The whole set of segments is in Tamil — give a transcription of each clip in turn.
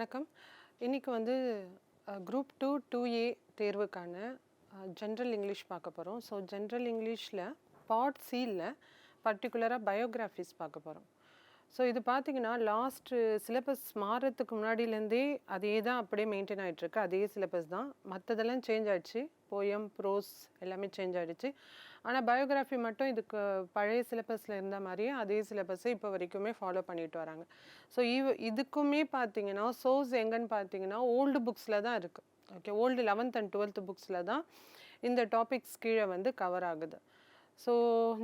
வணக்கம். இன்றைக்கி வந்து குரூப் டூ டூ ஏ தேர்வுக்கான ஜென்ரல் இங்கிலீஷ் பார்க்க போகிறோம் ஸோ ஜென்ரல் இங்கிலீஷில் பார்ட் சியில் பர்டிகுலராக பயோகிராஃபிஸ் பார்க்க போகிறோம் ஸோ இது பார்த்தீங்கன்னா லாஸ்ட்டு சிலபஸ் மாறுறதுக்கு முன்னாடியிலேருந்தே அதே தான் அப்படியே மெயின்டைன் ஆகிட்டுருக்கு அதே சிலபஸ் தான். மற்றதெல்லாம் சேஞ்ச் ஆயிடுச்சு. போயம் ப்ரோஸ் எல்லாமே சேஞ்ச் ஆகிடுச்சு ஆனால் பயோகிராஃபி மட்டும் இதுக்கு பழைய சிலபஸில் இருந்த மாதிரியே அதே சிலபஸை இப்போ வரைக்குமே ஃபாலோ பண்ணிட்டு வராங்க. ஸோ இவ இதுக்குமே பார்த்தீங்கன்னா சோர்ஸ் எங்கன்னு பார்த்தீங்கன்னா ஓல்டு புக்ஸில் தான் இருக்குது okay old eleventh and twelfth புக்ஸில் தான் இந்த டாபிக்ஸ் கீழே வந்து கவர் ஆகுது. ஸோ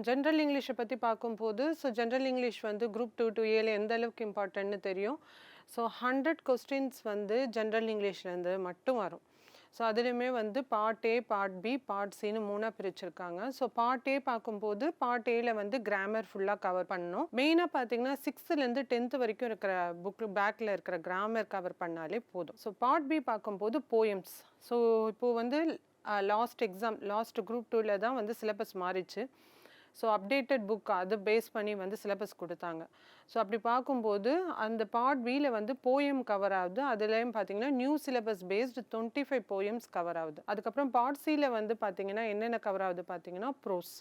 ஜென்ரல் இங்கிலீஷை பற்றி பார்க்கும்போது ஸோ ஜென்ரல் இங்கிலீஷ் வந்து குரூப் டூ டு ஏல எந்த அளவுக்கு இம்பார்ட்டன்ட்னு தெரியும். ஸோ ஹண்ட்ரட் கொஸ்டின்ஸ் வந்து ஜென்ரல் இங்கிலீஷ்லேருந்து மட்டும் வரும். ஸோ அதுலேயுமே வந்து part A part B part சின்னு மூணாக பிரிச்சிருக்காங்க. ஸோ பார்ட் ஏ பார்க்கும்போது பார்ட் ஏல வந்து கிராமர் ஃபுல்லாக கவர் பண்ணணும். மெயினாக பார்த்தீங்கன்னா சிக்ஸ்த்துலேருந்து டென்த்து வரைக்கும் இருக்கிற புக் பேக்கில் இருக்கிற கிராமர் கவர் பண்ணாலே போதும். ஸோ பார்ட் பி பார்க்கும்போது போயம்ஸ் ஸோ இப்போது வந்து லாஸ்ட் எக்ஸாம் லாஸ்ட் குரூப் டூவில் தான் வந்து சிலபஸ் மாறிச்சு. ஸோ அப்டேட்டட் புக் அதை பேஸ் பண்ணி வந்து சிலபஸ் கொடுத்தாங்க. ஸோ அப்படி பார்க்கும்போது அந்த பார்ட் பியில் வந்து போயம் கவர் ஆகுது. அதுலேயும் பார்த்தீங்கன்னா new syllabus based twenty five poems cover ஆகுது. அதுக்கப்புறம் பார்ட் சியில் வந்து பார்த்தீங்கன்னா என்னென்ன கவர் ஆகுது பார்த்தீங்கன்னா ப்ரோஸ்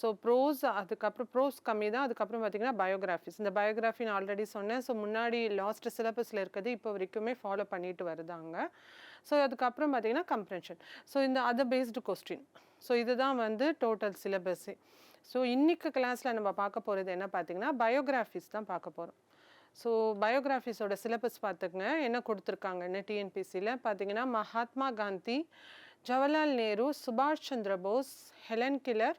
ஸோ ப்ரோஸ் அதுக்கப்புறம் ப்ரோஸ் கம்மி தான். அதுக்கப்புறம் பார்த்தீங்கன்னா பயோகிராஃபிஸ் இந்த பயோகிராஃபி நான் ஆல்ரெடி சொன்னேன். ஸோ முன்னாடி லாஸ்ட் சிலபஸில் இருக்கிறது இப்போ வரைக்குமே ஃபாலோ பண்ணிட்டு வருதாங்க. ஸோ அதுக்கப்புறம் பார்த்திங்கன்னா கம்ப்ரென்ஷன் ஸோ இந்த அதர் பேஸ்டு கொஸ்டின் ஸோ இதுதான் வந்து டோட்டல் சிலபஸ்ஸு ஸோ இன்றைக்கு கிளாஸில் நம்ம பார்க்க போகிறது என்ன பார்த்தீங்கன்னா பயோகிராஃபிஸ் தான் பார்க்க போகிறோம் ஸோ பயோகிராஃபிஸோட சிலபஸ் பார்த்துக்குங்க. என்ன கொடுத்துருக்காங்கன்னு டிஎன்பிசியில் பார்த்தீங்கன்னா மகாத்மா காந்தி ஜவஹர்லால் நேரு சுபாஷ் Chandra Bose Helen Keller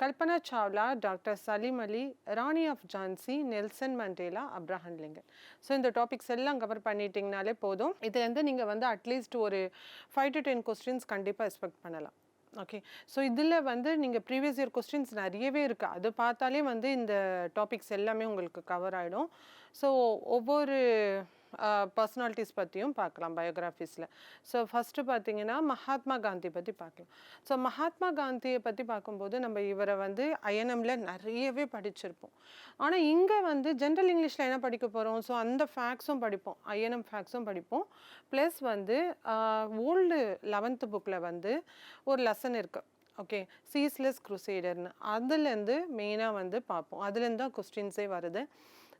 Kalpana Chawla doctor Salim Ali Rani of Jhansi Nelson Mandela Abraham Lincoln. So இந்த டாபிக்ஸ் எல்லாம் கவர் பண்ணிட்டீங்கனாலே போதும். இதுலேருந்து நீங்கள் வந்து அட்லீஸ்ட் ஒரு ஃபைவ் டு டென் கொஸ்டின்ஸ் கண்டிப்பாக எக்ஸ்பெக்ட் பண்ணலாம். ஓகே ஸோ இதில் வந்து நீங்கள் ப்ரீவியஸ் இயர் கொஸ்டின்ஸ் நிறையவே இருக்குது அது பார்த்தாலே வந்து இந்த டாபிக்ஸ் எல்லாமே உங்களுக்கு கவர் ஆகிடும் ஸோ ஒவ்வொரு பர்சனாலிட்டிஸ் பற்றியும் பார்க்கலாம் பயோகிராஃபிஸில் ஸோ ஃபஸ்ட்டு பார்த்தீங்கன்னா மகாத்மா காந்தி பற்றி பார்க்கலாம். ஸோ மகாத்மா காந்தியை பற்றி பார்க்கும்போது நம்ம இவரை வந்து ஐஎன்எம்ல நிறையவே படிச்சிருப்போம். ஆனால் இங்கே வந்து ஜென்ரல் இங்கிலீஷில் என்ன படிக்க போகிறோம் ஸோ அந்த ஃபேக்ஸும் படிப்போம். ஐஎன்எம் ஃபேக்ஸும் படிப்போம். ப்ளஸ் வந்து ஓல்டு லெவன்த்து புக்கில் வந்து ஒரு லெசன் இருக்குது ஓகே சீஸ்லெஸ் குரூசேடர்னு அதுலேருந்து மெயினாக வந்து பார்ப்போம். அதுலேருந்து தான் கொஸ்டின்ஸே வருது.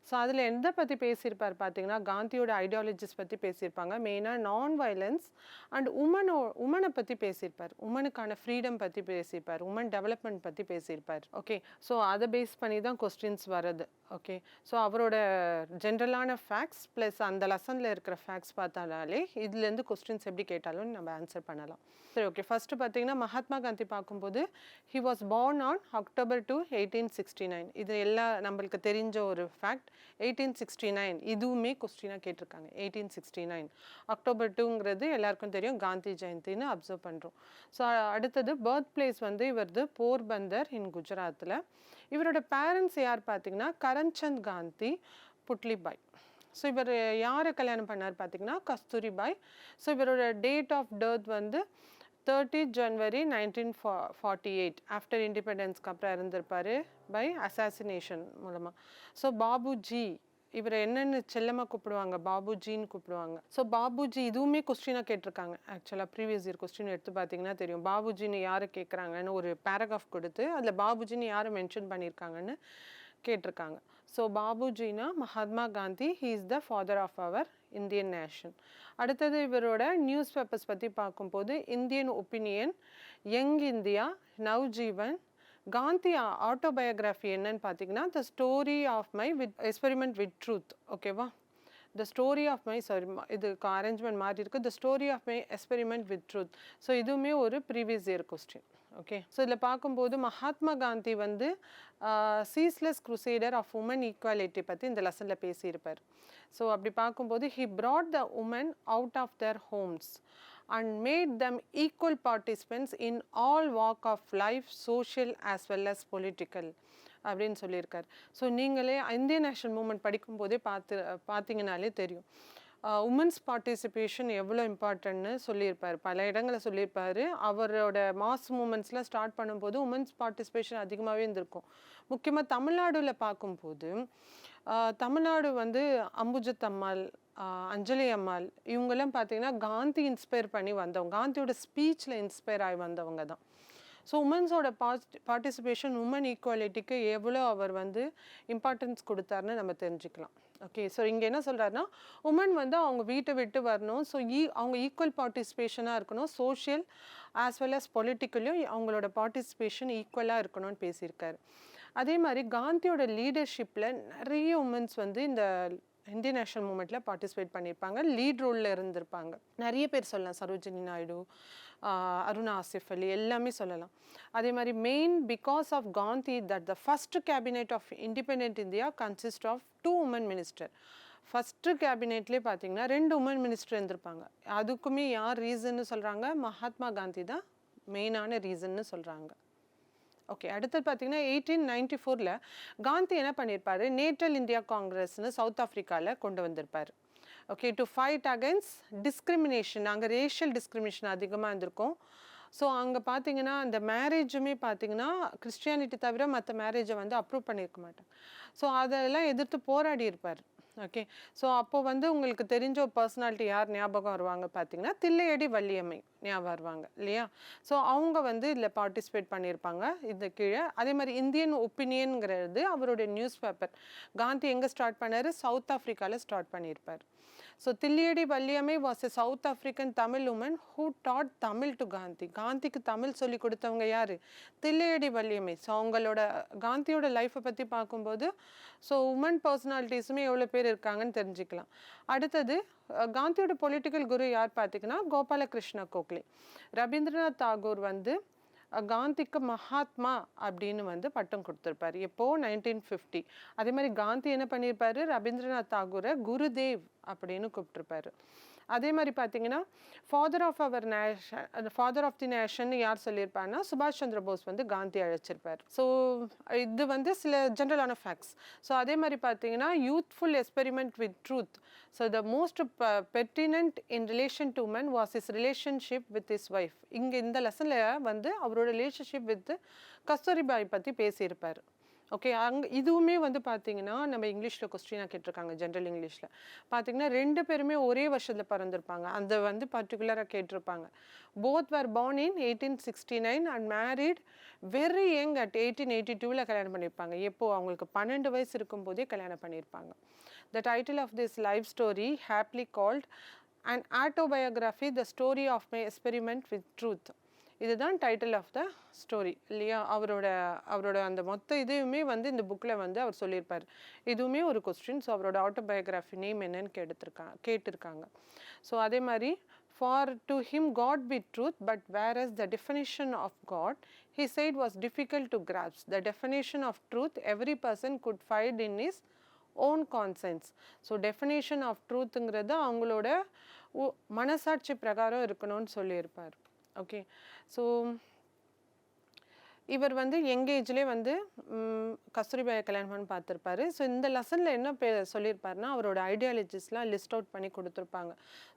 ஸோ அதில் எந்த பற்றி பேசியிருப்பார் பார்த்தீங்கன்னா காந்தியோட ஐடியாலஜிஸ் பற்றி பேசியிருப்பாங்க. மெயினாக நான் வயலன்ஸ் அண்ட் உமனோ உமனை பற்றி பேசியிருப்பார். உமனுக்கான ஃப்ரீடம் பற்றி பேசியிருப்பார். உமன் டெவலப்மெண்ட் பற்றி பேசியிருப்பார். ஓகே ஸோ அதை பேஸ் பண்ணி தான் கொஸ்டின்ஸ் வருது ஓகே ஸோ அவரோட ஜென்ரலான ஃபேக்ட்ஸ் ப்ளஸ் அந்த லெசனில் இருக்கிற ஃபேக்ட்ஸ் பார்த்தாலே இதுலேருந்து கொஸ்டின்ஸ் எப்படி கேட்டாலும் நம்ம ஆன்சர் பண்ணலாம். சரி ஓகே ஃபஸ்ட்டு பார்த்தீங்கன்னா மகாத்மா காந்தி பார்க்கும்போது he was born on October two eighteen sixty nine இது எல்லா நம்மளுக்கு தெரிஞ்ச ஒரு ஃபேக்ட் எயிட்டீன் சிக்ஸ்டி நைன் இதுவுமே கொஸ்டினாக கேட்டிருக்காங்க. எயிட்டீன் சிக்ஸ்டி நைன் அக்டோபர் டூங்கிறது எல்லாருக்கும் தெரியும். காந்தி ஜெயந்தின்னு அப்சர்வ் பண்ணுறோம் ஸோ அடுத்தது பர்த் பிளேஸ் வந்து இவரது போர்பந்தர் இன் குஜராத்தில் இவரோட பேரண்ட்ஸ் யார் பார்த்தீங்கன்னா கரம்சந்த் காந்தி புட்லிபாய். ஸோ இவர் யாரை கல்யாணம் பண்ணார் பார்த்தீங்கன்னா கஸ்தூரிபாய். ஸோ இவரோட டேட் ஆஃப் டெர்த் வந்து தேர்ட்டி ஜன்வரி நைன்டீன் ஃபா ஃபார்ட்டி எயிட் ஆஃப்டர் இண்டிபெண்டன்ஸ்க்கு அப்புறம் இருந்திருப்பார் பை அசாசினேஷன் மூலமாக ஸோ பாபுஜி இவரை என்னென்னு செல்லமாக கூப்பிடுவாங்க பாபுஜின்னு கூப்பிடுவாங்க. ஸோ பாபுஜி இதுவுமே கொஸ்டினாக கேட்டிருக்காங்க. ஆக்சுவலாக ப்ரீவியஸ் இயர் கொஸ்டின் எடுத்து பார்த்தீங்கன்னா தெரியும். பாபுஜின்னு யாரை கேட்குறாங்கன்னு ஒரு பேராகிராஃப் கொடுத்து அதில் பாபுஜின்னு யாரை மென்ஷன் பண்ணியிருக்காங்கன்னு கேட்டிருக்காங்க. So பாபுஜினா Mahatma Gandhi he is the father of our Indian nation அடுத்தது இவரோட நியூஸ் பேப்பர்ஸ் பற்றி பார்க்கும்போது Indian Opinion Young India Navjivan Gandhi autobiography என்னன்னு பார்த்தீங்கன்னா the story of my with experiment with truth ஓகேவா the story of my sorry இதுக்கு அரேஞ்ச்மெண்ட் மாறி இருக்குது the story of my experiment with truth so இதுவுமே ஒரு previous year question okay so இதில் பார்க்கும்போது மகாத்மா காந்தி வந்து ceaseless crusader of women equality பற்றி இந்த லெசனில் பேசியிருப்பார். ஸோ அப்படி பார்க்கும்போது he brought the women out of their homes and made them equal participants in all walk of life social as well as political அப்படின்னு சொல்லியிருக்கார். ஸோ நீங்களே இந்தியன் நேஷனல் மூமெண்ட் படிக்கும்போதே பார்த்து பார்த்தீங்கனாலே தெரியும். உமன்ஸ் பார்ட்டிசிபேஷன் எவ்வளோ இம்பார்ட்டன்ட்னு சொல்லியிருப்பார். பல இடங்களில் சொல்லியிருப்பார். அவரோட மாஸ் மூமெண்ட்ஸ்லாம் ஸ்டார்ட் பண்ணும்போது உமன்ஸ் பார்ட்டிசிபேஷன் அதிகமாகவே இருந்திருக்கும். முக்கியமாக தமிழ்நாடுல பார்க்கும்போது தமிழ்நாடு வந்து அம்புஜத்தம்மாள் அம்மாள் அஞ்சலி அம்மாள் இவங்கெல்லாம் பார்த்தீங்கன்னா காந்தி இன்ஸ்பயர் பண்ணி வந்தவங்க காந்தியோட ஸ்பீச்சில் இன்ஸ்பயர் ஆகி வந்தவங்க தான். ஸோ உமன்ஸோட பார்ட்டிசிபேஷன் உமன் ஈக்குவாலிட்டிக்கு எவ்வளோ அவர் வந்து இம்பார்ட்டன்ஸ் கொடுத்தாருன்னு நம்ம தெரிஞ்சுக்கலாம். ஓகே ஸோ இங்கே என்ன சொல்கிறாருன்னா உமன் வந்து அவங்க வீட்டை விட்டு வரணும். ஸோ ஈ e, அவங்க ஈக்குவல் பார்ட்டிசிபேஷனாக இருக்கணும். சோஷியல் ஆஸ் வெல் அஸ் பொலிட்டிக்கலையும் அவங்களோட பார்ட்டிசிபேஷன் ஈக்குவலாக இருக்கணும்னு பேசியிருக்காரு. அதே மாதிரி காந்தியோட லீடர்ஷிப்பில் நிறைய உமன்ஸ் வந்து இந்த இந்தியன் நேஷனல் மூமெண்ட்டில் பார்ட்டிசிபேட் பண்ணியிருப்பாங்க. லீட் ரோலில் இருந்திருப்பாங்க. நிறைய பேர் சொல்லலாம். சரோஜினி நாயுடு அருணா ஆசிஃப் அலி எல்லாமே சொல்லலாம். அதே மாதிரி main because of Gandhi that the first cabinet of independent India consist of two women minister first கேபினெட்லேயே பார்த்தீங்கன்னா ரெண்டு உமன் மினிஸ்டர் இருந்திருப்பாங்க. அதுக்குமே யார் ரீசன்னு சொல்கிறாங்க மகாத்மா காந்தி தான் மெயினான ரீசன்னு சொல்கிறாங்க ஓகே அடுத்தது பார்த்தீங்கன்னா எயிட்டீன் நைன்டி ஃபோரில் காந்தி என்ன பண்ணியிருப்பார்? நேட்டல் இந்தியா காங்கிரஸ்னு சவுத் ஆஃப்ரிக்காவில் கொண்டு வந்திருப்பார். Okay to fight against discrimination அங்கே ரேஷியல் டிஸ்கிரிமினேஷன் அதிகமாக இருந்திருக்கும். ஸோ அங்கே பார்த்தீங்கன்னா அந்த மேரேஜுமே பார்த்தீங்கன்னா கிறிஸ்டியானிட்டி தவிர மற்ற மேரேஜை வந்து அப்ரூவ் பண்ணியிருக்க மாட்டாங்க. ஸோ அதெல்லாம் எதிர்த்து போராடி இருப்பார். ஓகே ஸோ அப்போ வந்து உங்களுக்கு தெரிஞ்ச ஒரு பர்சனாலிட்டி யார் ஞாபகம் வருவாங்க பார்த்தீங்கன்னா தில்லையடி வள்ளியம்மை ஞாபகம் வருவாங்க இல்லையா? ஸோ அவங்க வந்து இதில் பார்ட்டிசிபேட் பண்ணியிருப்பாங்க இந்த கீழே. அதே மாதிரி இந்தியன் ஒப்பீனியனுங்கிறது அவருடைய நியூஸ் பேப்பர் காந்தி எங்கே ஸ்டார்ட் பண்ணார்? சவுத் ஆஃப்ரிக்காவில் ஸ்டார்ட் பண்ணியிருப்பார். So Thillaiyadi Valliammai was a South African Tamil woman who taught Tamil to Gandhi காந்திக்கு தமிழ் சொல்லி கொடுத்தவங்க யார் தில்லியடி வள்ளியம்மை ஸோ அவங்களோட காந்தியோட லைஃப்பை பற்றி பார்க்கும்போது ஸோ உமன் பர்சனாலிட்டிஸுமே எவ்வளோ பேர் இருக்காங்கன்னு தெரிஞ்சுக்கலாம் அடுத்தது காந்தியோட பொலிட்டிக்கல் குரு யார் பார்த்தீங்கன்னா கோபாலகிருஷ்ண கோக்லே ரவீந்திரநாத் தாகூர் வந்து காந்திக்கு மகாத்மா அப்படின்னு வந்து பட்டம் கொடுத்துருப்பாரு. எப்போ? நைன்டீன் ஃபிஃப்டி அதே மாதிரி காந்தி என்ன பண்ணியிருப்பாரு? ரவீந்திரநாத் தாகூரை குருதேவ் அப்படின்னு கூப்பிட்டுருப்பாரு. அதே மாதிரி பார்த்தீங்கன்னா father of our nation father of the nation யார் சொல்லியிருப்பாருன்னா சுபாஷ் சந்திர போஸ் வந்து காந்தி அழைச்சிருப்பார். ஸோ இது வந்து சில ஜென்ரலான ஃபேக்ட்ஸ் ஸோ அதே மாதிரி பார்த்தீங்கன்னா youthful experiment with truth so the most pertinent in relation to women was his relationship with his wife இங்கே இந்த லெசனில் வந்து அவரோட ரிலேஷன்ஷிப் வித் கஸ்தூரிபாய் பற்றி பேசியிருப்பார். ஓகே அங்கே இதுவுமே வந்து பார்த்தீங்கன்னா நம்ம இங்கிலீஷில் கொஸ்டினாக கேட்டிருக்காங்க ஜென்ரல் இங்கிலீஷில் பார்த்தீங்கன்னா ரெண்டு பேருமே ஒரே வருஷத்தில் பிறந்திருப்பாங்க. அந்த வந்து பர்டிகுலராக கேட்டிருப்பாங்க. Both were born in eighteen sixty nine and married very young at eighteen eighty டூவில் கல்யாணம் பண்ணியிருப்பாங்க. எப்போது அவங்களுக்கு பன்னெண்டு வயசு இருக்கும்போதே கல்யாணம் பண்ணியிருப்பாங்க. The title of this life story aptly called and autobiography the story of my experiment with truth இதுதான் டைட்டில் ஆஃப் த ஸ்டோரி இல்லையா? அவரோட அவரோட அந்த மொத்த இதையுமே வந்து இந்த புக்கில் வந்து அவர் சொல்லியிருப்பார். இதுவுமே ஒரு கொஸ்டின் ஸோ அவரோட ஆட்டோபயோகிராஃபி நேம் என்னன்னு கேட்டுருக்காங்க கேட்டிருக்காங்க. ஸோ அதே மாதிரி for to him God be truth but where is the definition of God he said was difficult to grasp the definition of truth every person could fight in his own conscience so definition of ட்ரூத்துங்கிறது அவங்களோட மனசாட்சி பிரகாரம் இருக்கணும்னு சொல்லியிருப்பார். ஓகே ஸோ இவர் வந்து எங்கேஜ்லேயே வந்து கஸ்தூரிபாயை கல்யாணம் பண்ணி பார்த்துருப்பாரு. ஸோ இந்த லெசனில் என்ன பே சொல்லியிருப்பாருன்னா அவரோட ஐடியாலஜிஸ்லாம் லிஸ்ட் அவுட் பண்ணி கொடுத்துருப்பாங்க.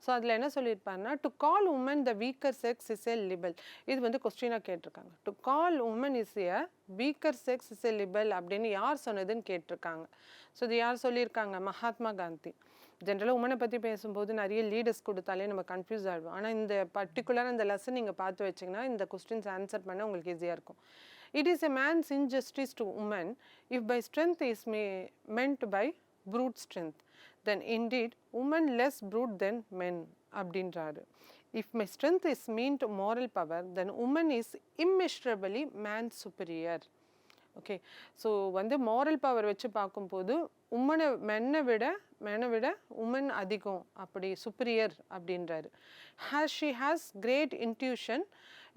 ஸோ அதில் என்ன சொல்லியிருப்பாருன்னா to call women the weaker sex is a libel இது வந்து கொஸ்டினாக கேட்டிருக்காங்க. To call women is a weaker sex is a libel அப்படின்னு யார் சொன்னதுன்னு கேட்டிருக்காங்க. ஸோ இது யார் சொல்லியிருக்காங்க? மகாத்மா காந்தி. ஜென்ரலாக உமனை பற்றி பேசும்போது நிறைய லீடர்ஸ் கொடுத்தாலே நம்ம கன்ஃபியூஸ் ஆகிடுவோம் ஆனால் இந்த பர்டிகுலர் அந்த லெசன் நீங்கள் பார்த்து வச்சிங்கன்னா இந்த கொஸ்டின்ஸ் ஆன்சர் பண்ண உங்களுக்கு ஈஸியாக இருக்கும். It is a man's injustice to women if by strength is meant by brute strength then indeed women less brute than men அப்படின்றாரு. If my strength is mean to power then women is immeasurably man superior okay so வந்து மாரல் பவர் வச்சு பார்க்கும்போது உம்மனை மென்னை விட மெனை விட உமன் அதிகம் அப்படி சுப்பீரியர் அப்படின்றாரு. Has she has great intuition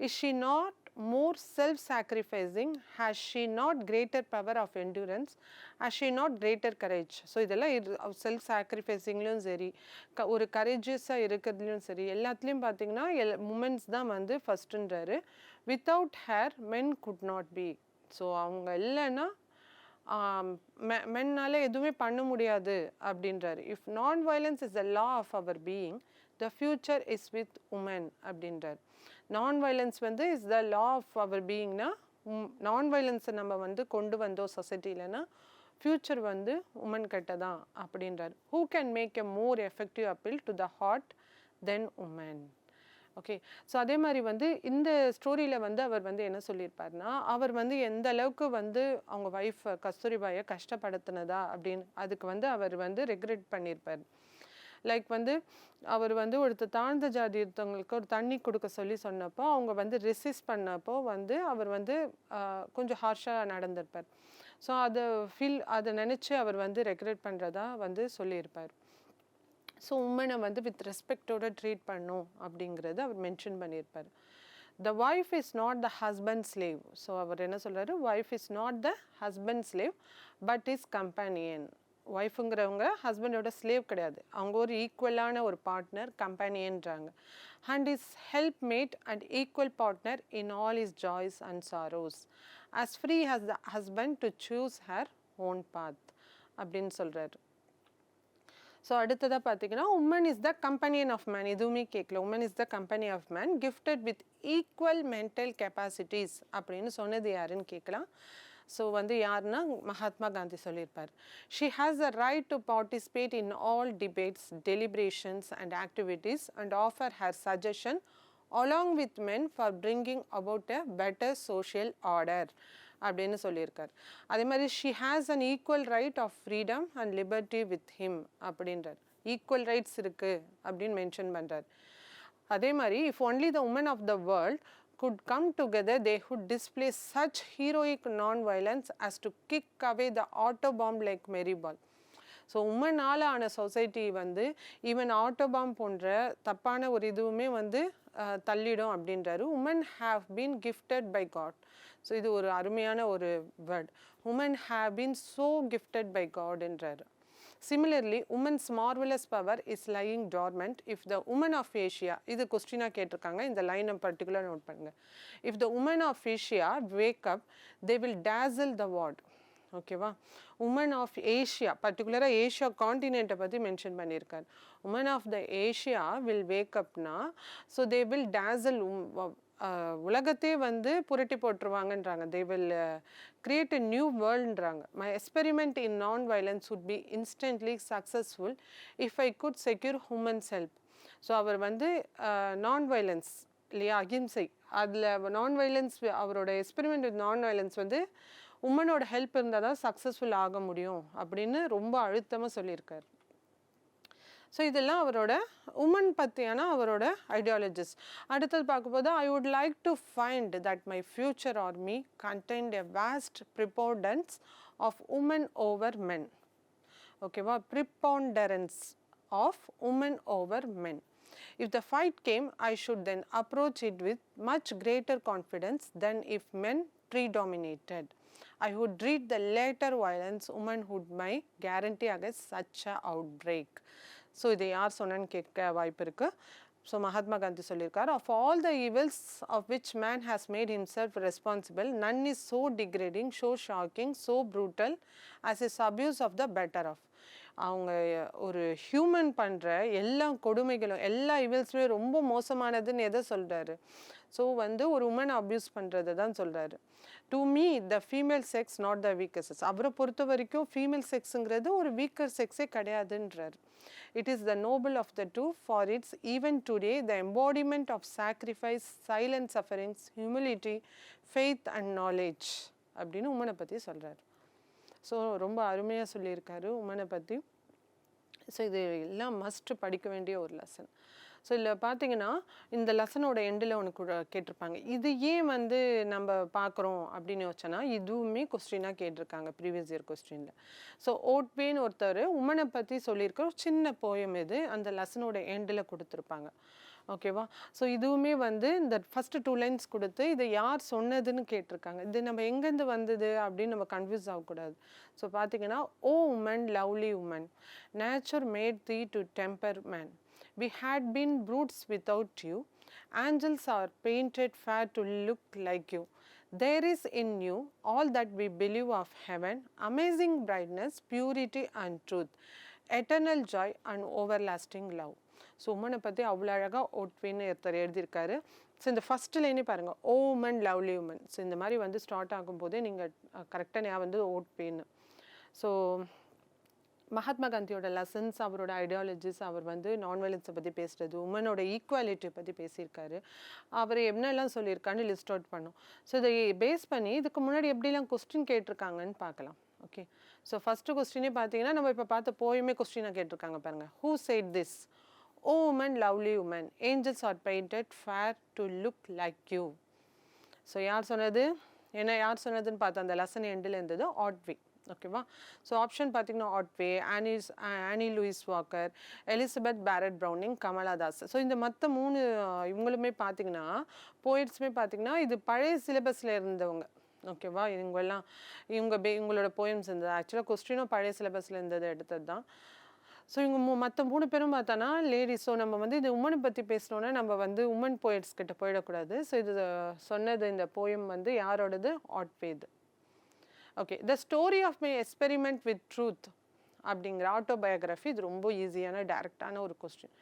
is she not more self sacrificing has she not greater power of endurance has she not greater courage so இதெல்லாம் செல்ஃப் சாக்ரிஃபைஸிங்லேயும் சரி க ஒரு கரேஜியஸாக இருக்கிறதுலையும் சரி எல்லாத்துலேயும் பார்த்தீங்கன்னா எல் உமன்ஸ் தான் வந்து ஃபஸ்ட்டுன்றாரு without her men could not be so அவங்க இல்லைன்னா மெ மென்னால் எதுவுமே பண்ண முடியாது அப்படின்றாரு. If non violence is the law of our being the future is with women அப்படின்றார். நான் வயலன்ஸ் வந்து இஸ் த லா ஆஃப் அவர் பீயிங்னா நான் வயலன்ஸை நம்ம வந்து கொண்டு வந்தோம் சொசைட்டிலனா ஃப்யூச்சர் வந்து உமன் கிட்ட தான் அப்படின்றார். Who can make a more effective appeal to the heart than women okay so அதே மாதிரி வந்து இந்த ஸ்டோரியில் வந்து அவர் வந்து என்ன சொல்லியிருப்பார்னா அவர் வந்து எந்த அளவுக்கு வந்து அவங்க ஒய்ஃப் கஸ்தூரிபாயை கஷ்டப்படுத்தினதா அப்படின்னு அதுக்கு வந்து அவர் வந்து ரெக்ரெட் பண்ணியிருப்பார். லைக் வந்து அவர் வந்து ஒருத்தர் தாழ்ந்த ஜாதி ஒருத்தவங்களுக்கு ஒரு தண்ணி கொடுக்க சொல்லி சொன்னப்போ அவங்க வந்து ரெசிஸ்ட் பண்ணப்போ வந்து அவர் வந்து கொஞ்சம் ஹார்ஷாக நடந்திருப்பார். ஸோ அதை ஃபீல் அதை நினச்சி அவர் வந்து ரெக்ரெட் பண்ணுறதா வந்து சொல்லியிருப்பார். ஸோ உமனை வந்து வித் ரெஸ்பெக்டோட ட்ரீட் பண்ணும் அப்படிங்கிறத அவர் மென்ஷன் பண்ணியிருப்பார். The wife is not the husband slave so அவர் என்ன சொல்கிறாரு wife is not the husband slave but his companion ஒய்ஃபுங்கிறவங்க ஹஸ்பண்டோட ஸ்லேவ் கிடையாது. அவங்க ஒரு ஈக்குவலான ஒரு partner கம்பேனியன்றாங்க and his help mate and equal partner in all his joys and sorrows as free as the husband to choose her own path அப்படின்னு சொல்கிறாரு ஸோ அடுத்ததாக பார்த்தீங்கன்னா woman is the companion of man எதுவுமே கேட்கல woman is the company of man gifted with equal mental capacities அப்படின்னு சொன்னது யாருன்னு கேட்கலாம் ஸோ வந்து யாருன்னா மகாத்மா காந்தி சொல்லியிருப்பார். She has the right to participate in all debates deliberations and activities and offer her suggestion along with men for bringing about a better social order அப்படின்னு சொல்லியிருக்கார். அதே மாதிரி she has an equal right of freedom and liberty with him அப்படின்றார். ஈக்குவல் ரைட்ஸ் இருக்குது அப்படின்னு மென்ஷன் பண்ணுறார் அதே மாதிரி if only the women of the world could come together they would display such heroic non-violence as to kick away the auto bomb like merry ball. So உமனால் ஆன சொசைட்டி வந்து ஈவன் ஆட்டோபாம் போன்ற தப்பான ஒரு இதுவுமே வந்து தள்ளிடும் அப்படின்றாரு. Women have been gifted by God so இது ஒரு அருமையான ஒரு word women have been so gifted by காட்ன்றார் similarly women's marvellous power is lying dormant if the women of Asia இது கொஸ்டினாக கேட்டிருக்காங்க. இந்த லைனை பர்டிகுலர் நோட் பண்ணுங்கள் if the women of Asia wake up they will dazzle the world ஓகேவா உமன் ஆஃப் ஏஷியா பர்டிகுலராக ஏஷியா காண்டினெண்ட்டை பற்றி மென்ஷன் பண்ணியிருக்கார். Women of the Asia will வேக்கப்னா so they will dazzle உலகத்தே வந்து புரட்டி போட்டுருவாங்கன்றாங்க. They will create a new வேர்ல்டுன்றாங்க my experiment in non violence would be instantly successful if I could secure humans help so அவர் வந்து நான் வயலன்ஸ் இல்லையா அகிம்சை. அதில் நான் வயலன்ஸ் அவரோட எக்ஸ்பெரிமெண்ட் வித் நான் வயலன்ஸ் வந்து உமனோட ஹெல்ப் இருந்தால் தான் சக்ஸஸ்ஃபுல் ஆக முடியும் அப்படின்னு ரொம்ப அழுத்தமாக சொல்லியிருக்காரு. ஸோ இதெல்லாம் அவரோட உமன் பற்றியான அவரோட ஐடியாலஜிஸ் அடுத்தது பார்க்கும்போது I would like to find that my future army content a vast preponderance of women over men ஓகேவா preponderance of women over men If the fight came, I should then approach it with much greater confidence than if men predominated. I would treat the later violence womanhood my guarantee against such a outbreak. So இதை யார் சொன்னேன்னு கேட்க வாய்ப்பு இருக்குது ஸோ மகாத்மா காந்தி சொல்லியிருக்காரு of all the evils of which man has made himself responsible none is so degrading so shocking so brutal as his abuse of the better half அவங்க ஒரு ஹியூமன் பண்ணுற எல்லா கொடுமைகளும் எல்லா இவல்ஸுமே ரொம்ப மோசமானதுன்னு எதை சொல்கிறாரு ஸோ வந்து ஒரு உமனை அப்யூஸ் பண்ணுறதை தான் சொல்கிறாரு to me the female sex not the weaker sex அவரை பொறுத்த வரைக்கும் ஃபீமேல் செக்ஸுங்கிறது ஒரு வீக்கர் செக்ஸே கிடையாதுன்றார். It is the noble of the two for it's even today the embodiment of sacrifice silent sufferings humility faith and knowledge அப்படின்னு உமனை பற்றி சொல்கிறார் ஸோ ரொம்ப அருமையாக சொல்லியிருக்காரு உமனை பற்றி ஸோ இது எல்லாம் மஸ்ட் படிக்க வேண்டிய ஒரு லெசன் ஸோ இதில் பார்த்தீங்கன்னா இந்த லெசனோட எண்டில் உனக்கு கேட்டிருப்பாங்க. இது ஏன் வந்து நம்ம பார்க்குறோம் அப்படின்னு யோசிச்சோன்னா இதுவுமே கொஸ்டினாக கேட்டிருக்காங்க ப்ரீவியஸ் இயர் கொஸ்டினில் ஸோ ஓட்வேன்னு ஒருத்தர் உமனை பற்றி சொல்லியிருக்க ஒரு சின்ன போயம் இது. அந்த லெசனோட எண்டில் கொடுத்துருப்பாங்க. ஓகேவா ஸோ இதுவுமே வந்து இந்த ஃபஸ்ட்டு டூ லைன்ஸ் கொடுத்து இதை யார் சொன்னதுன்னு கேட்டிருக்காங்க. இது நம்ம எங்கேருந்து வந்தது அப்படின்னு நம்ம கன்ஃபியூஸ் ஆகக்கூடாது. ஸோ பார்த்தீங்கன்னா ஓ woman lovely woman nature made the to temper man we had been brutes without you. Angels are painted fair to look like you. There is in you all that we believe of heaven, amazing brightness, purity and truth, eternal joy and everlasting love. So உமனை பற்றி அவ்வளோ அழகாக ஒட்வின்னு ஒருத்தர் எழுதியிருக்காரு ஸோ இந்த ஃபஸ்ட்டு லைனே பாருங்கள் O woman lovely woman so இந்த மாதிரி வந்து ஸ்டார்ட் ஆகும்போதே நீங்கள் கரெக்டாக ஞாபகம் வந்து ஓட்வின்னு ஸோ மகாத்மா காந்தியோட லெசன்ஸ் அவரோட ஐடியாலஜிஸ் அவர் வந்து நான் வயலன்ஸை பற்றி பேசுறது உமனோட ஈக்குவாலிட்டியை பற்றி பேசியிருக்காரு. அவர் என்னெல்லாம் சொல்லியிருக்கான்னு லிஸ்ட் அவுட் பண்ணோம். ஸோ இதை பேஸ் பண்ணி இதுக்கு முன்னாடி எப்படிலாம் கொஸ்டின் கேட்டிருக்காங்கன்னு பார்க்கலாம். ஓகே ஸோ ஃபஸ்ட்டு கொஸ்டினே பார்த்தீங்கன்னா நம்ம இப்போ பார்த்த போயுமே கொஸ்டினாக கேட்டிருக்காங்க பாருங்கள் who said this oh woman lovely woman angels are painted fair to look like you so யார் சொன்னது? என்ன யார் சொன்னதுன்னு பார்த்தா அந்த லெசன் எண்டில் இருந்தது ஆட்வி ஓகேவா ஸோ ஆப்ஷன் பார்த்தீங்கன்னா Otway Annie's Annie Louise Walker Elizabeth Barrett Browning Kamala Das so இந்த மற்ற மூணு இவங்களுமே பார்த்தீங்கன்னா போயிட்ஸுமே பார்த்தீங்கன்னா இது பழைய சிலபஸில் இருந்தவங்க. ஓகேவா இவங்கெல்லாம் இவங்க பே இவங்களோட போயம்ஸ் இருந்தது. ஆக்சுவலாக கொஸ்டினும் பழைய சிலபஸில் இருந்தது எடுத்தது தான். ஸோ இவங்க மூ மற்ற மூணு பேரும் பார்த்தோன்னா லேடிஸ் ஸோ நம்ம வந்து இது உமனை பற்றி பேசினோன்னா நம்ம வந்து உமன் போயட்ஸ் கிட்ட போயிடக்கூடாது. ஸோ இது சொன்னது இந்த போயம் வந்து யாரோடது? ஆட்வேது okay the story of my experiment with truth அப்படிங்கிற ஆட்டோபயோகிராஃபி இது ரொம்ப ஈஸியான டேரக்டான ஒரு question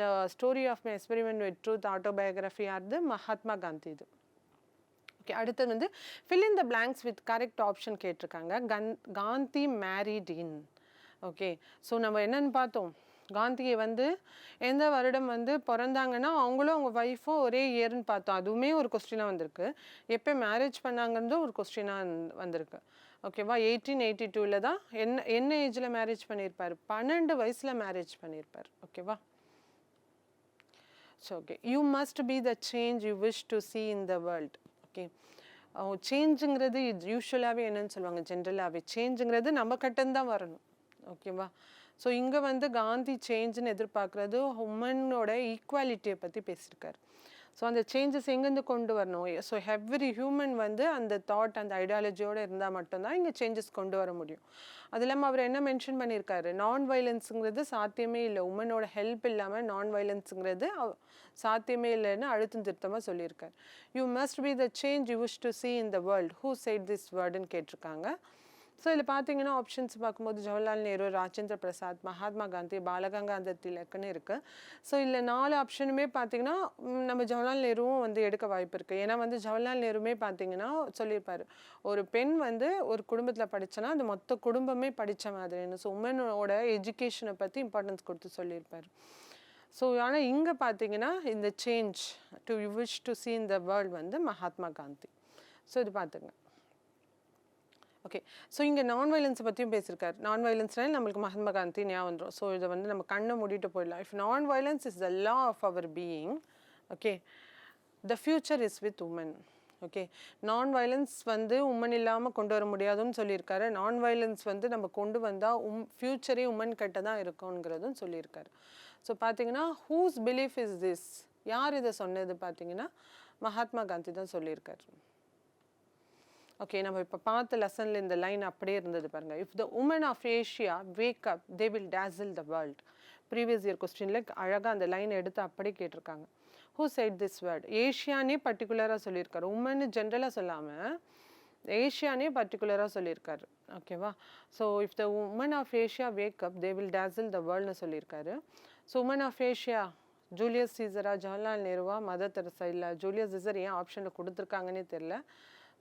the story of my experiment with truth autobiography Ard Mahatma Gandhi இது. ஓகே அடுத்தது வந்து fill in the blanks with correct option கேட்டிருக்காங்க. கன் Gandhi married in okay so நம்ம என்னென்னு பார்த்தோம்? காந்தியை வந்து எந்த வருடம் வந்து பிறந்தாங்கன்னா அவங்களும் அவங்க ஒய்ஃபும் ஒரே இயர்னு பார்த்தோம். அதுவுமே ஒரு கொஸ்டினாக வந்திருக்கு. எப்போ மேரேஜ் பண்ணாங்கன்றதும் ஒரு கொஸ்டினாக வந்திருக்கு. ஓகேவா எயிட்டீன் எயிட்டி டூவில் தான் என்ன என்ன ஏஜில் மேரேஜ் பண்ணியிருப்பார் பன்னெண்டு வயசில் மேரேஜ் பண்ணியிருப்பார் ஓகேவா so okay you must be the change you wish to see in the world okay சேஞ்சுங்கிறது இது யூஸ்வலாகவே என்னன்னு சொல்லுவாங்க ஜென்ரலாகவே சேஞ்சுங்கிறது நம்ம கட்டம்தான் வரணும். ஓகேவா ஸோ இங்கே வந்து காந்தி சேஞ்சுன்னு எதிர்பார்க்குறது உமனோட ஈக்குவாலிட்டியை பற்றி பேசியிருக்காரு. ஸோ அந்த சேஞ்சஸ் எங்கேருந்து கொண்டு வரணும்? ஸோ எவ்ரி ஹியூமன் வந்து அந்த தாட் அந்த ஐடியாலஜியோடு இருந்தால் மட்டும்தான் இங்கே சேஞ்சஸ் கொண்டு வர முடியும். அது இல்லாமல் அவர் என்ன மென்ஷன் பண்ணியிருக்காரு? நான் வயலன்ஸுங்கிறது சாத்தியமே இல்லை. உமனோட ஹெல்ப் இல்லாமல் நான் வயலன்ஸுங்கிறது சாத்தியமே இல்லைன்னு அழுத்தம் திருத்தமாக சொல்லியிருக்காரு. You must be the change you wish to see in the world who said this வேர்டுன்னு கேட்டிருக்காங்க. ஸோ இதில் பார்த்தீங்கன்னா ஆப்ஷன்ஸ் பார்க்கும்போது ஜவஹர்லால் நேரு ராஜேந்திர பிரசாத் மகாத்மா காந்தி பாலகங்காதர் திலக்குன்னு இருக்குது ஸோ இதில் நாலு ஆப்ஷனுமே பார்த்தீங்கன்னா நம்ம ஜவஹர்லால் நேருவும் வந்து எடுக்க வாய்ப்பு இருக்குது ஏன்னா வந்து ஜவஹர்லால் நேருமே பார்த்தீங்கன்னா சொல்லியிருப்பார் ஒரு பெண் வந்து ஒரு குடும்பத்தில் படித்தனா அந்த மொத்த குடும்பமே படித்த மாதிரின்னு. ஸோ உமனோட எஜுகேஷனை பற்றி இம்பார்ட்டன்ஸ் கொடுத்து சொல்லியிருப்பாரு. ஸோ ஆனால் இங்கே பார்த்தீங்கன்னா இந்த change to you wish to see in the world வந்து மகாத்மா காந்தி. ஸோ இது பார்த்துங்க ஓகே ஸோ இங்கே நான் வயலன்ஸை பற்றியும் பேசியிருக்காரு நான் வயலன்ஸ்னால நம்மளுக்கு மகாத்மா காந்தி ஞாபகம் வந்துடும் ஸோ இதை வந்து நம்ம கண்ணை மூடிட்டு போயிடலாம். If non violence is the law of our being okay the future is with women okay non violence வந்து உமன் இல்லாமல் கொண்டு வர முடியாதுன்னு சொல்லியிருக்காரு. நான் வயலன்ஸ் வந்து நம்ம கொண்டு வந்தால் உம் ஃப்யூச்சரே உமன் கிட்ட தான் இருக்குங்கிறதும் சொல்லியிருக்காரு. ஸோ பார்த்தீங்கன்னா ஹூஸ் பிலீஃப் இஸ் திஸ் யார் இதை சொன்னது பார்த்தீங்கன்னா மகாத்மா காந்தி தான் சொல்லியிருக்காரு. ஓகே நம்ம இப்போ பார்த்த லெசனில் இந்த லைன் அப்படியே இருந்தது பாருங்க. If the women of Asia wake up they will dazzle the world previous year கொஸ்டினில் அழகாக அந்த லைன் எடுத்து அப்படியே கேட்டிருக்காங்க. ஹூ சைட் திஸ் வேர்ட் ஏஷியானே பர்டிகுலராக சொல்லியிருக்காரு. உமன் ஜென்ரலாக சொல்லாமல் ஏஷியானே பர்டிகுலராக சொல்லியிருக்காரு. ஓகேவா so if the women of Asia wake up they will dazzle the வேர்ல்ட்னு சொல்லியிருக்காரு. So women of Asia Julius சீசரா Jawaharlal நேருவா மதர் தெரசா இல்லை ஜூலியஸ் சீசர் ஏன் ஆப்ஷனில் கொடுத்துருக்காங்கன்னே தெரில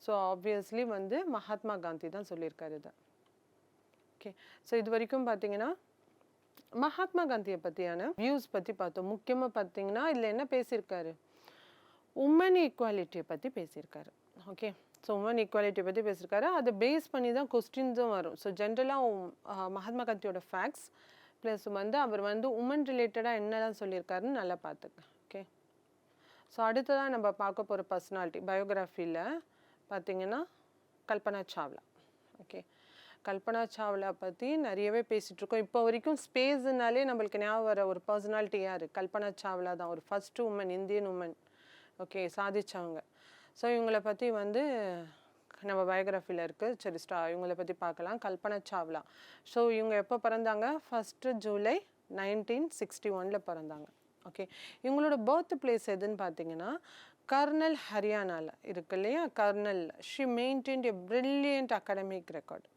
ஸோ ஆப்வியஸ்லி வந்து மகாத்மா காந்தி தான் சொல்லியிருக்காரு இதை. ஓகே ஸோ இது வரைக்கும் பார்த்தீங்கன்னா மகாத்மா காந்தியை பற்றியான வியூஸ் பற்றி பார்த்தோம். முக்கியமாக பார்த்தீங்கன்னா இதில் என்ன பேசியிருக்காரு? உமன் ஈக்குவாலிட்டியை பற்றி பேசியிருக்காரு. ஓகே ஸோ உமன் ஈக்குவாலிட்டியை பற்றி பேசியிருக்காரு. அதை பேஸ் பண்ணி தான் கொஸ்டின்ஸும் வரும். ஸோ ஜென்ரலாக மகாத்மா காந்தியோட ஃபேக்ட்ஸ் ப்ளஸ் வந்து அவர் வந்து உமன் ரிலேட்டடாக என்னெல்லாம் சொல்லியிருக்காருன்னு நல்லா பார்த்துக்க ஓகே ஸோ அடுத்ததாக நம்ம பார்க்க போகிற பர்சனாலிட்டி பயோகிராஃபியில் பார்த்தீங்கன்னா கல்பனா சாவ்லா. ஓகே கல்பனா சாவ்லா பற்றி நிறையவே பேசிகிட்ருக்கோம் இப்போ வரைக்கும் ஸ்பேஸ்னாலே நம்மளுக்கு ஞாபகம் வர ஒரு பர்சனாலிட்டி யார்? கல்பனா சாவ்லா தான். ஒரு first woman Indian woman okay சாதிச்சவங்க. So இவங்கள பற்றி வந்து நம்ம பயோகிராஃபியில் இருக்குது சரி ஸ்டா இவங்கள பற்றி பார்க்கலாம். கல்பனா சாவ்லா. ஸோ இவங்க எப்போ பிறந்தாங்க? ஃபஸ்ட்டு ஜூலை நைன்டீன் சிக்ஸ்டி ஒனில் பிறந்தாங்க. ஓகே இவங்களோட பர்த் பிளேஸ் எதுன்னு பார்த்தீங்கன்னா கர்னல் ஹரியானாவில் இருக்கு இல்லையா? Karnal. She maintained a brilliant academic record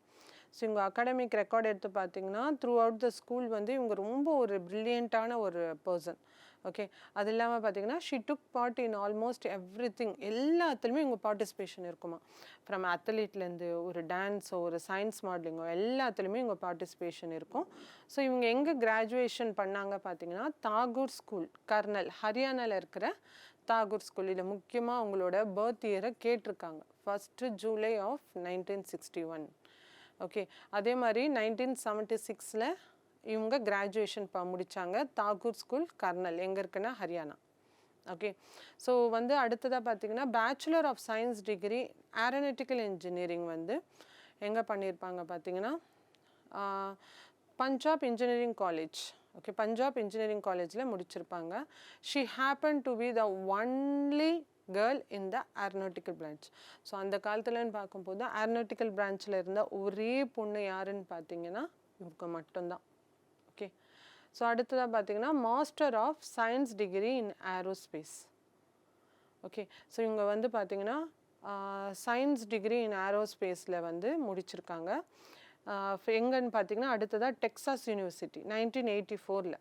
so இவங்க அகாடமிக் ரெக்கார்ட் எடுத்து பார்த்தீங்கன்னா த்ரூ அவுட் த ஸ்கூல் வந்து இவங்க ரொம்ப ஒரு ப்ரில்லியண்ட்டான ஒரு பர்சன் ஓகே அது இல்லாமல் பார்த்தீங்கன்னா she took part in almost every thing எல்லாத்துலேயுமே இவங்க பார்ட்டிசிபேஷன் இருக்குமா? ஃப்ரம் அத்லீட்லேருந்து ஒரு டான்ஸோ ஒரு சயின்ஸ் மாடலிங்கோ எல்லாத்துலேயுமே இவங்க பார்ட்டிசிபேஷன் இருக்கும். ஸோ இவங்க எங்கே கிராஜுவேஷன் பண்ணாங்க பார்த்தீங்கன்னா தாகூர் ஸ்கூல் கர்னல் ஹரியானாவில் இருக்கிற தாகூர் ஸ்கூலில் முக்கியமாக அவங்களோட பர்த் இயரை கேட்டிருக்காங்க. First July of nineteen sixty one okay அதே மாதிரி நைன்டீன் செவன்ட்டி சிக்ஸில் இவங்க கிராஜுவேஷன் ப முடித்தாங்க தாகூர் ஸ்கூல் கர்னல். எங்கே இருக்குன்னா ஹரியானா. ஓகே ஸோ வந்து அடுத்ததாக பார்த்தீங்கன்னா bachelor of science degree aeronautical engineering வந்து எங்கே பண்ணியிருப்பாங்க பார்த்தீங்கன்னா Punjab engineering college okay Punjab engineering காலேஜில் முடிச்சிருப்பாங்க. She happen to be the only girl in the aeronautical branch so அந்த காலத்துலன்னு பார்க்கும்போது ஏர்னோட்டிக்கல் பிரான்ச்சில் இருந்த ஒரே பொண்ணு யாருன்னு பார்த்தீங்கன்னா இவங்க மட்டும்தான். ஓகே ஸோ அடுத்ததாக பார்த்தீங்கன்னா master of science degree in aerospace okay so இவங்க வந்து பார்த்தீங்கன்னா சயின்ஸ் டிகிரி இன் ஏரோஸ்பேஸில் வந்து முடிச்சிருக்காங்க. எங்கன்னு பார்த்தீங்கன்னா அடுத்ததாக டெக்ஸாஸ் யூனிவர்சிட்டி நைன்டீன் எயிட்டி ஃபோரில்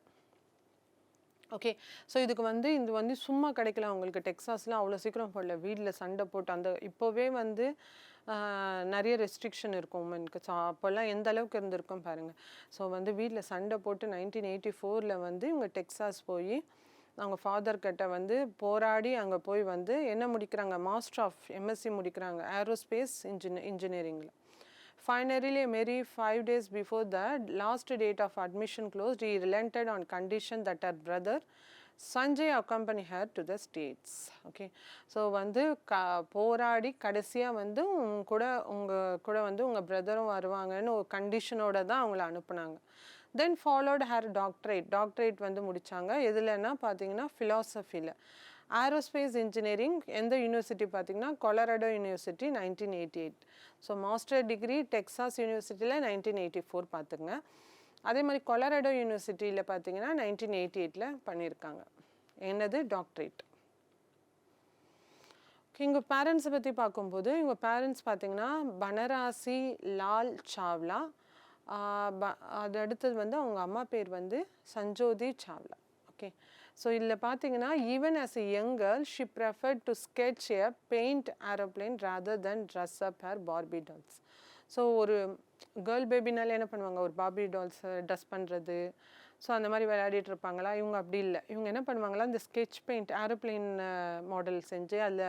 ஓகே ஸோ இதுக்கு வந்து இது வந்து சும்மா கிடைக்கல அவங்களுக்கு டெக்ஸாஸ்லாம் அவ்வளோ சீக்கிரம் போடல. வீட்டில் சண்டை போட்டு அந்த இப்போவே வந்து நிறைய ரெஸ்ட்ரிக்ஷன் இருக்கும் உமனுக்கு ஸோ அப்போல்லாம் எந்த அளவுக்கு இருந்திருக்கும் பாருங்கள் ஸோ வந்து வீட்டில் சண்டை போட்டு நைன்டீன் எயிட்டி ஃபோரில் வந்து இவங்க டெக்ஸாஸ் போய் அவங்க ஃபாதர்கிட்ட வந்து போராடி அங்கே போய் வந்து என்ன முடிக்கிறாங்க? மாஸ்டர் ஆஃப் எம்எஸ்சி முடிக்கிறாங்க. ஏரோஸ்பேஸ் இன்ஜினி இன்ஜினியரிங்கில் Finally, Mary, five days before the last date of admission closed, he relented on condition that her brother Sanjay accompany her to the States okay so வந்து க போராடி கடைசியாக வந்து உங்க கூட உங்கள் கூட வந்து உங்கள் பிரதரும் வருவாங்கன்னு ஒரு கண்டிஷனோட தான் அவங்கள அனுப்புனாங்க then followed her doctorate doctorate வந்து முடித்தாங்க எதுலன்னா பார்த்தீங்கன்னா ஃபிலாசபியில் ஏரோஸ்பேஸ் இன்ஜினியரிங் எந்த யூனிவர்சிட்டி பார்த்தீங்கன்னா Colorado university nineteen eighty eight so master degree Texas யூனிவர்சிட்டியில் நைன்டீன் எயிட்டி ஃபோர் பார்த்துங்க அதே மாதிரி கொலராடோ யூனிவர்சிட்டியில் பார்த்தீங்கன்னா நைன்டீன் எயிட்டி எயிட்டில் பண்ணியிருக்காங்க. என்னது? டாக்டரேட் இங்கே பேரண்ட்ஸை பற்றி பார்க்கும்போது இவங்க பேரண்ட்ஸ் பார்த்தீங்கன்னா பனராசி லால் சாவ்லா ப- அது அடுத்தது வந்து அவங்க அம்மா பேர் வந்து சஞ்சோதி சாவ்லா ஓகே ஸோ இதில் பார்த்தீங்கன்னா even as a young girl she prefer to sketch a paint aeroplane rather than dress up her Barbie dolls so ஒரு கேர்ள் பேபினால என்ன பண்ணுவாங்க ஒரு பார்பி டால்ஸை ட்ரெஸ் பண்ணுறது ஸோ அந்த மாதிரி விளையாடிட்டு இருப்பாங்களா இவங்க அப்படி இல்லை. இவங்க என்ன பண்ணுவாங்களா? இந்த ஸ்கெட்ச் பெயிண்ட் ஏரோப்ளேன் மாடல் செஞ்சு அதில்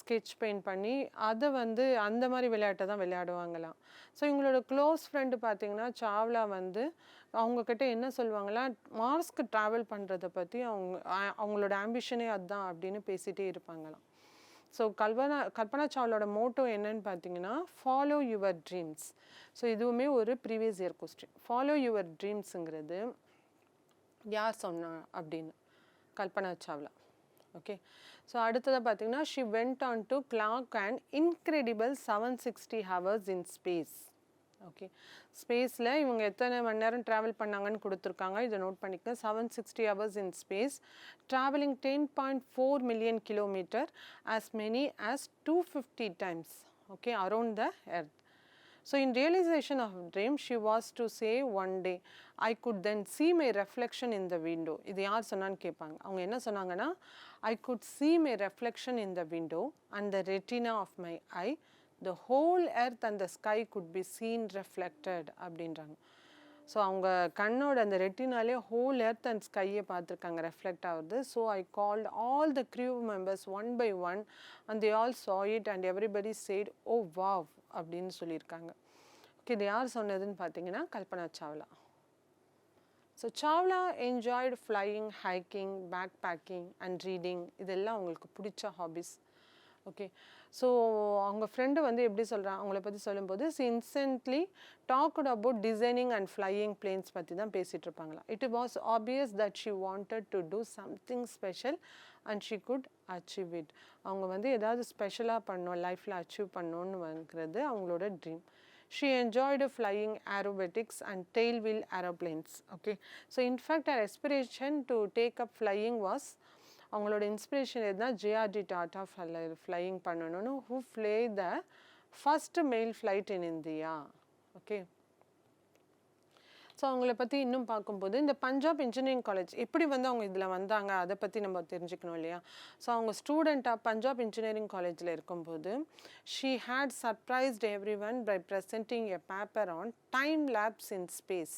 ஸ்கெட்ச் பெயிண்ட் பண்ணி அதை வந்து அந்த மாதிரி விளையாட்டை தான் விளையாடுவாங்களாம். ஸோ இவங்களோட க்ளோஸ் ஃப்ரெண்டு பார்த்தீங்கன்னா சாவ்லா வந்து அவங்கக்கிட்ட என்ன சொல்லுவாங்களா மார்ஸ்க்கு ட்ராவல் பண்ணுறதை பற்றி அவங்க அவங்களோட ஆம்பிஷனே அதுதான் அப்படின்னு பேசிகிட்டே இருப்பாங்களாம். ஸோ கல்பனா கல்பனா சாவ்லோட மோட்டோ என்னன்னு பார்த்தீங்கன்னா ஃபாலோ யுவர் ட்ரீம்ஸ் ஸோ இதுவுமே ஒரு previous year question follow your ட்ரீம்ஸுங்கிறது யார் சொன்னா அப்படின்னு கல்பனா சாவ்லா. ஓகே ஸோ அடுத்ததாக பார்த்தீங்கன்னா she went on to clock and incredible seven sixty hours in space okay ஸ்பேஸில் இவங்க எத்தனை மணி நேரம் ட்ராவல் பண்ணாங்கன்னு கொடுத்துருக்காங்க. இதை நோட் பண்ணிக்க seven sixty hours in space travelling ten point four million kilometre as many as two fifty times okay around the earth So, in realization of dream, she was to say one day, I could then see my reflection in the window. இது யார் சொன்னான்னு கேட்பாங்க அவங்க என்ன சொன்னாங்கன்னா I could see my reflection in the window and the retina of my eye. The whole earth and the sky could be seen reflected அப்படின்றாங்க ஸோ அவங்க கண்ணோட அந்த ரெட்டினாலே ஹோல் எர்த் அண்ட் ஸ்கையை பார்த்துருக்காங்க ரெஃப்ளெக்ட் ஆகுது so I called all the crew members one by one and they all saw it and everybody said oh wow அப்படின்னு சொல்லியிருக்காங்க. ஓகே இது யார் சொன்னதுன்னு பார்த்தீங்கன்னா Kalpana Chawla. So Chawla enjoyed flying hiking backpacking and reading இதெல்லாம் உங்களுக்கு பிடிச்ச ஹாபிஸ் ஓகே ஸோ அவங்க ஃப்ரெண்டு வந்து எப்படி சொல்கிறாங்க அவங்கள பற்றி சொல்லும்போது she talked about designing and flying planes பற்றி தான் பேசிகிட்டு இருப்பாங்களா? It was obvious that she wanted to do something special and she could achieve it அவங்க வந்து ஏதாவது ஸ்பெஷலாக பண்ணணும் லைஃப்பில் அச்சீவ் பண்ணணும்னு வாங்கிறது அவங்களோட dream she enjoyed flying aerobatics and tail wheel aeroplanes okay so in fact her aspiration to take up flying was அவங்களோட இன்ஸ்பிரேஷன் எதுனா ஜேஆர்டி டாட்டா ஃப்ளையிங் பண்ணணும்னு who flew the first mail flight in India okay so அவங்கள பற்றி இன்னும் பார்க்கும்போது இந்த பஞ்சாப் இன்ஜினியரிங் காலேஜ் எப்படி வந்து அவங்க இதில் வந்தாங்க அதை பற்றி நம்ம தெரிஞ்சுக்கணும் இல்லையா? ஸோ அவங்க ஸ்டூடெண்ட்டாக பஞ்சாப் இன்ஜினியரிங் காலேஜில் இருக்கும்போது she had surprised everyone by presenting a paper on time lapse in space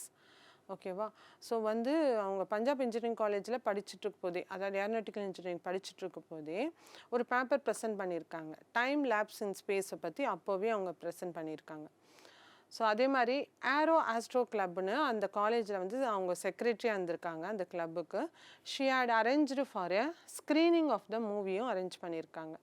ஓகேவா? ஸோ வந்து அவங்க பஞ்சாப் இன்ஜினியரிங் காலேஜில் படிச்சுட்டு இருக்கும் போதே அதாவது ஏரோநாட்டிக்கல் இன்ஜினியரிங் படிச்சுட்டு இருக்கும் போதே ஒரு பேப்பர் ப்ரெசென்ட் பண்ணியிருக்காங்க. டைம் லேப்ஸ் இன் ஸ்பேஸை பற்றி அப்போவே அவங்க ப்ரெசென்ட் பண்ணியிருக்காங்க. ஸோ அதே மாதிரி ஏரோ ஆஸ்ட்ரோ கிளப்னு அந்த காலேஜில் வந்து அவங்க செக்ரட்டரியாக இருந்திருக்காங்க அந்த கிளப்புக்கு she had arrange for a screening of the மூவியும் arrange பண்ணியிருக்காங்க.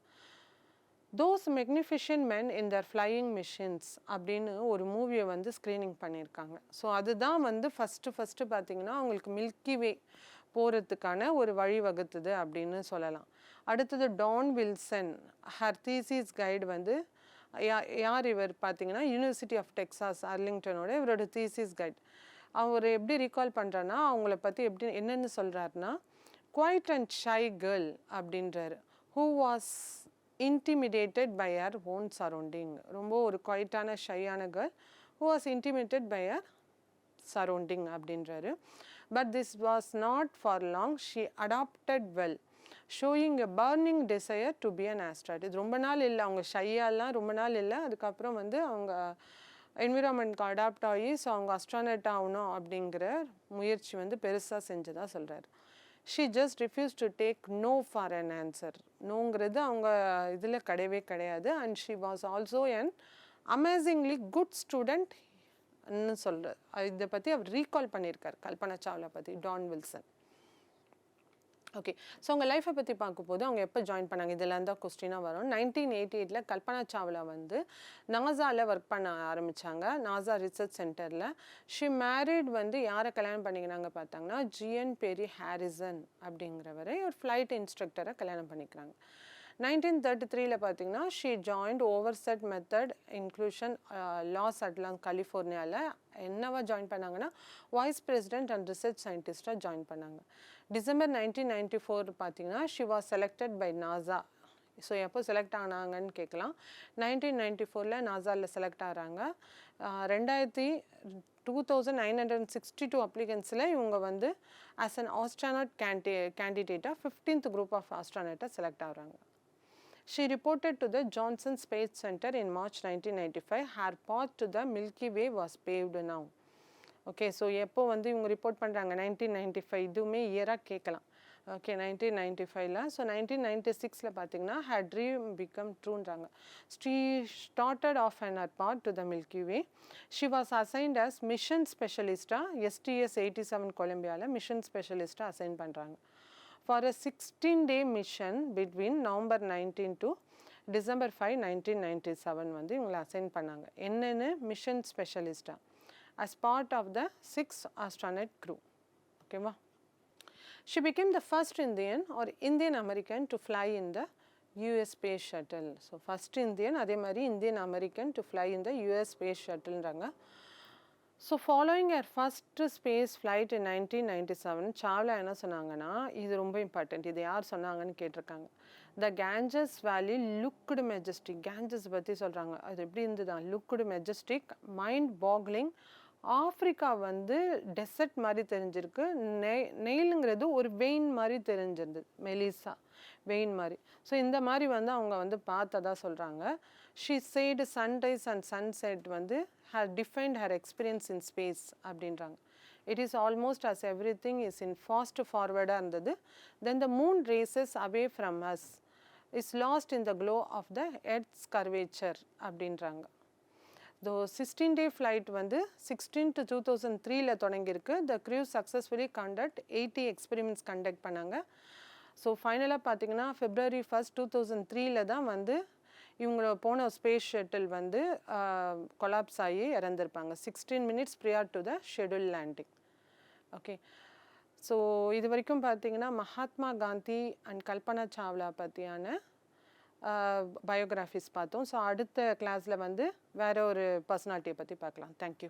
Those magnificent men in their flying machines அப்படின்னு ஒரு மூவியை வந்து ஸ்க்ரீனிங் பண்ணியிருக்காங்க. ஸோ அதுதான் வந்து ஃபஸ்ட்டு ஃபஸ்ட்டு பார்த்திங்கன்னா அவங்களுக்கு மில்கி வே போகிறதுக்கான ஒரு வழி வகுத்துது அப்படின்னு சொல்லலாம். அடுத்தது Don Wilson her thesis guide வந்து யா யார் இவர் பார்த்தீங்கன்னா யூனிவர்சிட்டி ஆஃப் டெக்ஸாஸ் அர்லிங்டனோட இவரோட தீசிஸ் கைட் அவர் எப்படி ரீகால் பண்ணுறாருன்னா அவங்கள பற்றி எப்படி என்னென்னு சொல்கிறாருன்னா குவைட் அண்ட் ஷை கேர்ள் அப்படின்றாரு. Who was intimidated by her own surrounding ரொம்ப ஒரு குவைட்டான ஷையான girl who was intimidated by her surrounding அப்படின்றாரு. But this was not for long she adapted well showing a burning desire to be an astronaut இது ரொம்ப நாள் இல்லை. அவங்க ஷையாலாம் ரொம்ப நாள் இல்லை. அதுக்கப்புறம் வந்து அவங்க என்விரான்மெண்ட்க்கு அடாப்ட் ஆகி ஸோ அவங்க அஸ்ட்ரானட் ஆகணும் அப்படிங்கிற முயற்சி வந்து பெருசாக செஞ்சதாக சொல்கிறாரு she just refuse to take no for an answer நோங்கிறது அவங்க இதில் கிடையவே கிடையாது and she was also an amazingly good student சொல்கிற இதை பற்றி அவர் ரீகால் பண்ணியிருக்கார் கல்பனா சாவ்லா பற்றி டான் வில்சன் ஓகே ஸோ அவங்க லைஃப்பை பற்றி பார்க்கும்போது அவங்க எப்போ ஜாயின் பண்ணாங்க? இதெல்லாம் தான் கொஸ்டினாக வரும். நைன்டீன் எயிட்டி எயிட்டில் கல்பனா சாவ்லா வந்து நாசாவில் ஒர்க் பண்ண ஆரம்பித்தாங்க நாசா ரிசர்ச் சென்டரில் ஷி மேரிட் வந்து யாரை கல்யாணம் பண்ணிக்கிறாங்க பார்த்தாங்கன்னா ஜிஎன் பெரி ஹாரிசன் அப்படிங்கிறவரை. ஒரு ஃப்ளைட் இன்ஸ்ட்ரக்டரை கல்யாணம் பண்ணிக்கிறாங்க. நைன்டீன் தேர்ட்டி த்ரீல பார்த்தீங்கன்னா she joined uh, over set method inclusion Los அட்லாங் கலிஃபோர்னியாவில் என்னவா ஜாயின் பண்ணாங்கன்னா வைஸ் பிரசிடென்ட் அண்ட் ரிசர்ச் சயின்டிஸ்டாக ஜாயின் பண்ணாங்க. டிசம்பர் நைன்டீன் நைன்டி ஃபோர் பார்த்தீங்கன்னா she was selected by NASA so எப்போ செலக்ட் ஆனாங்கன்னு கேட்கலாம் நைன்டீன் நைன்டி ஃபோரில் நாசாவில் செலக்ட் ஆகிறாங்க ரெண்டாயிரத்தி two thousand nine hundred sixty two அப்ளிகன்ஸில் இவங்க வந்து ஆஸ் அன் ஆஸ்ட்ரானட் கேண்டி கேண்டிடேட்டாக ஃபிஃப்டீன்த் குரூப் ஆஃப் ஆஸ்ட்ரானட்டாக செலக்ட் ஆகுறாங்க. She reported to the Johnson Space Center in March 1995. Her path to the Milky Way was paved now. Okay so எப்போ வந்து இவங்க ரிப்போர்ட் பண்ணுறாங்க நைன்டீன் நைன்டி ஃபைவ் இதுவுமே இயராக கேட்கலாம். ஓகே நைன்டீன் நைன்டி ஃபைவ்ல ஸோ நைன்டீன் நைன்டி சிக்ஸில் பார்த்தீங்கன்னா had dream become ட்ரூன்றாங்க she started off on her part to the Milky Way she was assigned as mission ஸ்பெஷலிஸ்ட்டாக STS eighty seven கொலம்பியாவில் மிஷன் ஸ்பெஷலிஸ்ட்டாக அசைன் பண்ணுறாங்க for a 16 day mission between November nineteen to December five nineteen ninety seven வந்து இவங்களை அசைன் பண்ணாங்க என்னென்னு மிஷன் ஸ்பெஷலிஸ்டாக as part of the six astronaut crew ஓகேவா she became the first Indian or Indian American to fly in the US space shuttle so first Indian அதே மாதிரி Indian American to fly in the US space shuttleன்றாங்க so following her first space flight in nineteen ninety seven Chawla என்ன சொன்னாங்கன்னா இது ரொம்ப இம்பார்ட்டண்ட் இது யார் சொன்னாங்கன்னு கேட்டிருக்காங்க. The Ganges valley looked majestic Ganges பற்றி சொல்கிறாங்க அது எப்படி இருந்துதான் looked majestic mind boggling Africa வந்து டெசர்ட் மாதிரி தெரிஞ்சிருக்கு. நெய் நெயிலுங்கிறது ஒரு வெயின் மாதிரி தெரிஞ்சிருந்தது மெலிசா வெயின் மாதிரி. ஸோ இந்த மாதிரி வந்து அவங்க வந்து பார்த்ததா சொல்கிறாங்க she said sunrise and sunset வந்து her defined her experience in space அப்படின்றாங்க. It is almost as everything is in fast ஃபார்வர்டாக இருந்தது. Then the moon races away from us is lost in the glow of the earth's curvature அப்படின்றாங்க. தோ சிக்ஸ்டீன் டே ஃப்ளைட் வந்து சிக்ஸ்டீன் டு டூ தௌசண்ட் த்ரீல தொடங்கியிருக்கு. The crew successfully conduct eighty experiments conduct பண்ணாங்க. ஸோ ஃபைனலாக பார்த்தீங்கன்னா ஃபெப்ரவரி ஃபர்ஸ்ட் டூ தௌசண்ட் த்ரீல தான் வந்து இவங்கள போன ஸ்பேஸ் ஷட்டில் வந்து கொலாப்ஸ் ஆகி இறந்துருப்பாங்க. Sixteen minutes prior to the schedule landing okay so இது வரைக்கும் பார்த்தீங்கன்னா மகாத்மா காந்தி அண்ட் கல்பனா சாவ்லா பற்றியான பயோகிராஃபிஸ் பார்த்தோம். ஸோ அடுத்த கிளாஸில் வந்து வேறு ஒரு பர்சனாலிட்டியை பற்றி பார்க்கலாம். தேங்க்யூ